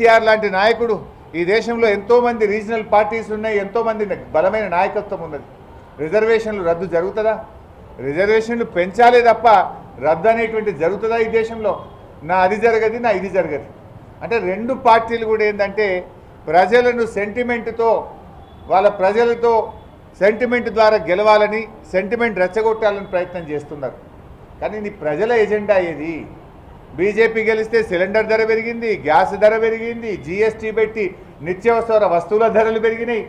కేసీఆర్ లాంటి నాయకుడు ఈ దేశంలో ఎంతోమంది రీజనల్ పార్టీస్ ఉన్నాయి ఎంతోమంది బలమైన నాయకత్వం ఉన్నది. రిజర్వేషన్లు రద్దు జరుగుతుందా? రిజర్వేషన్లు పెంచాలే తప్ప రద్దు అనేటువంటి జరుగుతుందా ఈ దేశంలో? నా అది జరగదు నా ఇది జరగదు. అంటే రెండు పార్టీలు కూడా ఏంటంటే ప్రజలను సెంటిమెంట్తో వాళ్ళ ప్రజలతో సెంటిమెంట్ ద్వారా గెలవాలని సెంటిమెంట్ రెచ్చగొట్టాలని ప్రయత్నం చేస్తున్నారు. కానీ నీ ప్రజల ఎజెండా ఏది? బీజేపీ గెలిస్తే సిలిండర్ ధర పెరిగింది గ్యాస్ ధర పెరిగింది జీఎస్టీ పెట్టి నిత్యావసర వస్తువుల ధరలు పెరిగినాయి.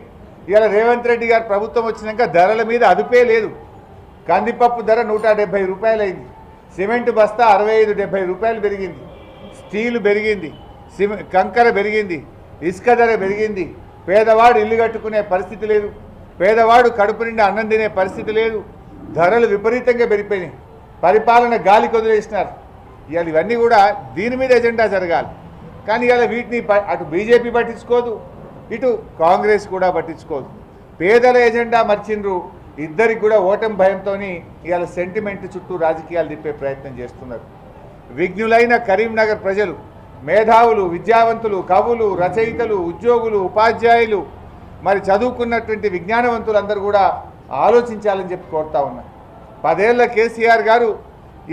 ఇవాళ రేవంత్ రెడ్డి గారు ప్రభుత్వం వచ్చినాక ధరల మీద అదుపే లేదు. కందిపప్పు ధర నూట డెబ్బై రూపాయలు అయింది సిమెంట్ బస్తా అరవై ఐదు డెబ్బై రూపాయలు పెరిగింది. స్టీల్ పెరిగింది. సిమె కంకర పెరిగింది. ఇసుక ధర పెరిగింది. పేదవాడు ఇల్లు కట్టుకునే పరిస్థితి లేదు. పేదవాడు కడుపు నిండా అన్నం తినే పరిస్థితి లేదు. ధరలు విపరీతంగా పెరిగిపోయినాయి. పరిపాలన గాలికి వదిలేసినారు. ఇవాళ ఇవన్నీ కూడా దీని మీద ఎజెండా జరగాలి. కానీ ఇవాళ వీటిని అటు బీజేపీ పట్టించుకోదు ఇటు కాంగ్రెస్ కూడా పట్టించుకోదు. పేదల ఎజెండా మర్చిండ్రు ఇద్దరికి కూడా ఓటమి భయంతో ఇవాళ సెంటిమెంట్ చుట్టూ రాజకీయాలు తిప్పే ప్రయత్నం చేస్తున్నారు. విఘ్నులైన కరీంనగర్ ప్రజలు మేధావులు విద్యావంతులు కవులు రచయితలు ఉద్యోగులు ఉపాధ్యాయులు మరి చదువుకున్నటువంటి విజ్ఞానవంతులందరూ కూడా ఆలోచించాలని చెప్పి కోరుతా ఉన్నా. పదేళ్ళ కేసీఆర్ గారు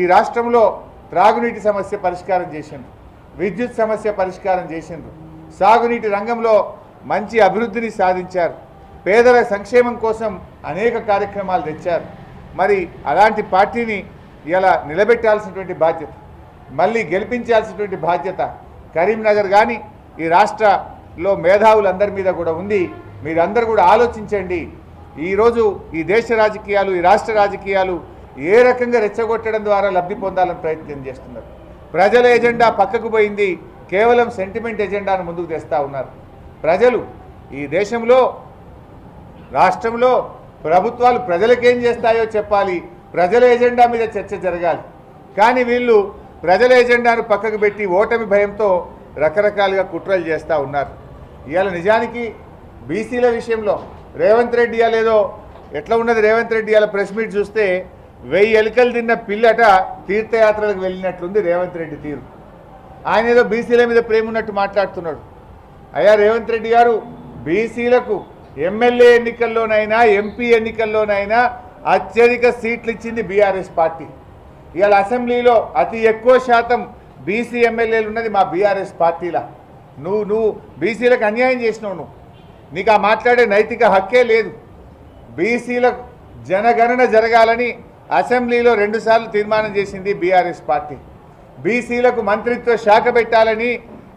ఈ రాష్ట్రంలో త్రాగునీటి సమస్య పరిష్కారం చేసిండ్రు. విద్యుత్ సమస్య పరిష్కారం చేసిండ్రు. సాగునీటి రంగంలో మంచి అభివృద్ధిని సాధించారు. పేదల సంక్షేమం కోసం అనేక కార్యక్రమాలు తెచ్చారు. మరి అలాంటి పార్టీని ఇలా నిలబెట్టాల్సినటువంటి బాధ్యత మళ్ళీ గెలిపించాల్సినటువంటి బాధ్యత కరీంనగర్ కానీ ఈ రాష్ట్రలో మేధావులందరి మీద కూడా ఉంది. మీరందరూ కూడా ఆలోచించండి. ఈరోజు ఈ దేశ రాజకీయాలు ఈ రాష్ట్ర రాజకీయాలు ఏ రకంగా రెచ్చగొట్టడం ద్వారా లబ్ధి పొందాలని ప్రయత్నం చేస్తున్నారు. ప్రజల ఎజెండా పక్కకు పోయింది కేవలం సెంటిమెంట్ ఎజెండాను ముందుకు తెస్తా ఉన్నారు. ప్రజలు ఈ దేశంలో రాష్ట్రంలో ప్రభుత్వాలు ప్రజలకేం చేస్తాయో చెప్పాలి ప్రజల ఎజెండా మీద చర్చ జరగాలి. కానీ వీళ్ళు ప్రజల ఎజెండాను పక్కకు పెట్టి ఓటమి భయంతో రకరకాలుగా కుట్రలు చేస్తూ ఉన్నారు. ఇవాళ నిజానికి బీసీల విషయంలో రేవంత్ రెడ్డి ఇవాళ ఏదో ఎట్లా ఉన్నది రేవంత్ రెడ్డి ఇవాళ ప్రెస్ మీట్ చూస్తే వెయ్యి ఎలుకలు తిన్న పిల్లట తీర్థయాత్రలకు వెళ్ళినట్లుంది రేవంత్ రెడ్డి తీరు. ఆయన ఏదో బీసీల మీద ప్రేమ ఉన్నట్టు మాట్లాడుతున్నాడు. అయ్యా రేవంత్ రెడ్డి గారు బీసీలకు ఎమ్మెల్యే ఎన్నికల్లోనైనా ఎంపీ ఎన్నికల్లోనైనా అత్యధిక సీట్లు ఇచ్చింది బీఆర్ఎస్ పార్టీ. ఇవాళ అసెంబ్లీలో అతి ఎక్కువ శాతం బీసీ ఎమ్మెల్యేలు ఉన్నది మా బీఆర్ఎస్ పార్టీలా. నువ్వు నువ్వు బీసీలకు అన్యాయం చేసినావు నువ్వు. నీకు ఆ మాట్లాడే నైతిక హక్కే లేదు. బీసీలకు జనగణన జరగాలని అసెంబ్లీలో రెండుసార్లు తీర్మానం చేసింది బీఆర్ఎస్ పార్టీ. బీసీలకు మంత్రిత్వ శాఖ పెట్టాలని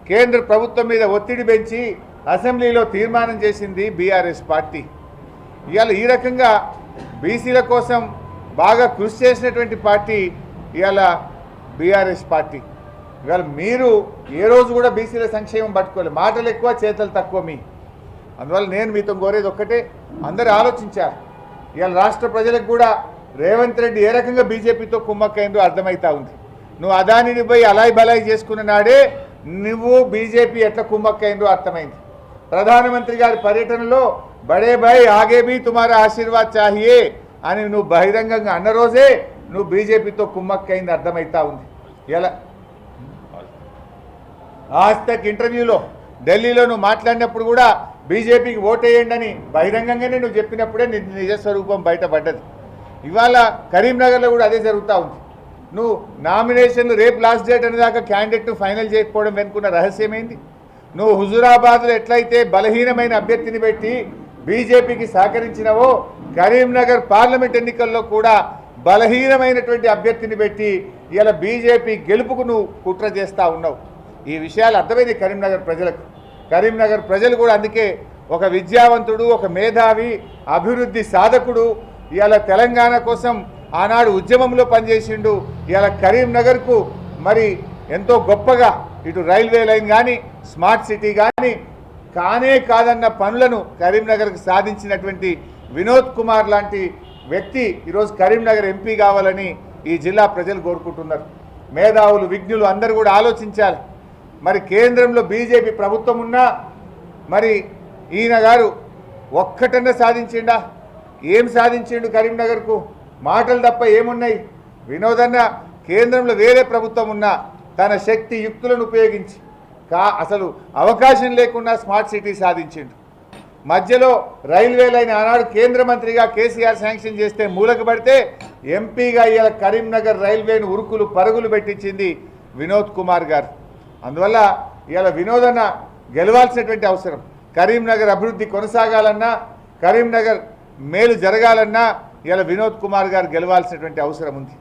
కేంద్ర ప్రభుత్వం మీద ఒత్తిడి పెంచి అసెంబ్లీలో తీర్మానం చేసింది బీఆర్ఎస్ పార్టీ. ఇవాళ ఈ రకంగా బీసీల కోసం బాగా కృషి చేసినటువంటి పార్టీ ఇవాళ బీఆర్ఎస్ పార్టీ. ఇవాళ మీరు ఏ రోజు కూడా బీసీల సంక్షేమం పట్టుకోలేదు. మాటలు ఎక్కువ చేతలు తక్కువ మీ. అందువల్ల నేను మీతో కోరేది ఒక్కటే అందరూ ఆలోచించారు. ఇవాళ రాష్ట్ర ప్రజలకు కూడా రేవంత్ రెడ్డి ఏ రకంగా బీజేపీతో కుమ్మక్కైందో అర్థమవుతా ఉంది. నువ్వు అదానిని పోయి అలాయి బలాయి చేసుకున్న నాడే నువ్వు బీజేపీ ఎట్లా కుమ్మక్కైందో అర్థమైంది. ప్రధానమంత్రి గారి పర్యటనలో బడే భాయ్ ఆగేబీ తుమారా ఆశీర్వాద్ చాహియే అని నువ్వు బహిరంగంగా అన్న రోజే నువ్వు బీజేపీతో కుమ్మక్కైంది అర్థమవుతా ఉంది. ఎలా? ఆజ్ తక్ ఇంటర్వ్యూలో ఢిల్లీలో నువ్వు మాట్లాడినప్పుడు కూడా బీజేపీకి ఓటేయండి అని బహిరంగంగానే నువ్వు చెప్పినప్పుడే నీ నిజ స్వరూపం బయటపడ్డది. ఇవాళ కరీంనగర్లో కూడా అదే జరుగుతూ ఉంది. నువ్వు నామినేషన్లు రేపు లాస్ట్ డేట్ అనేదాకా క్యాండిడేట్ను ఫైనల్ చేయకపోవడం వెనుకున్న రహస్యమైంది? నువ్వు హుజురాబాద్లో ఎట్లయితే బలహీనమైన అభ్యర్థిని పెట్టి బీజేపీకి సహకరించినవో కరీంనగర్ పార్లమెంట్ ఎన్నికల్లో కూడా బలహీనమైనటువంటి అభ్యర్థిని పెట్టి ఇలా బీజేపీ గెలుపుకు నువ్వు కుట్ర చేస్తూ ఉన్నావు. ఈ విషయాలు అర్థమైంది కరీంనగర్ ప్రజలకు. కరీంనగర్ ప్రజలు కూడా అందుకే ఒక విద్యావంతుడు ఒక మేధావి అభివృద్ధి సాధకుడు ఇవాళ తెలంగాణ కోసం ఆనాడు ఉద్యమంలో పనిచేసిండు. ఇవాళ కరీంనగర్కు మరి ఎంతో గొప్పగా ఇటు రైల్వే లైన్ కానీ స్మార్ట్ సిటీ కానీ కానే కాదన్న పనులను కరీంనగర్కు సాధించినటువంటి వినోద్ కుమార్ లాంటి వ్యక్తి ఈరోజు కరీంనగర్ ఎంపీ కావాలని ఈ జిల్లా ప్రజలు కోరుకుంటున్నారు. మేధావులు విజ్ఞులు అందరూ కూడా ఆలోచించాలి. మరి కేంద్రంలో బీజేపీ ప్రభుత్వం ఉన్నా మరి ఈయన గారు ఒక్కటన్నా సాధించిండా? ఏం సాధించిండు కరీంనగర్కు? మాటలు తప్ప ఏమున్నాయి? వినోదన్న కేంద్రంలో వేరే ప్రభుత్వం ఉన్నా తన శక్తి యుక్తులను ఉపయోగించి. కా అసలు అవకాశం లేకుండా స్మార్ట్ సిటీ సాధించిండు. మధ్యలో రైల్వే లైన్ ఆనాడు కేంద్ర మంత్రిగా కేసీఆర్ శాంక్షన్ చేస్తే మూలకు పడితే ఎంపీగా ఇవాళ కరీంనగర్ రైల్వేను ఉరుకులు పరుగులు పెట్టించింది వినోద్ కుమార్ గారు. అందువల్ల ఇవాళ వినోదన్న గెలవాల్సినటువంటి అవసరం. కరీంనగర్ అభివృద్ధి కొనసాగాలన్నా కరీంనగర్ మేలు జరగాలన్నా ఇలా వినోద్ కుమార్ గారు గెలవాల్సినటువంటి అవసరం ఉంది.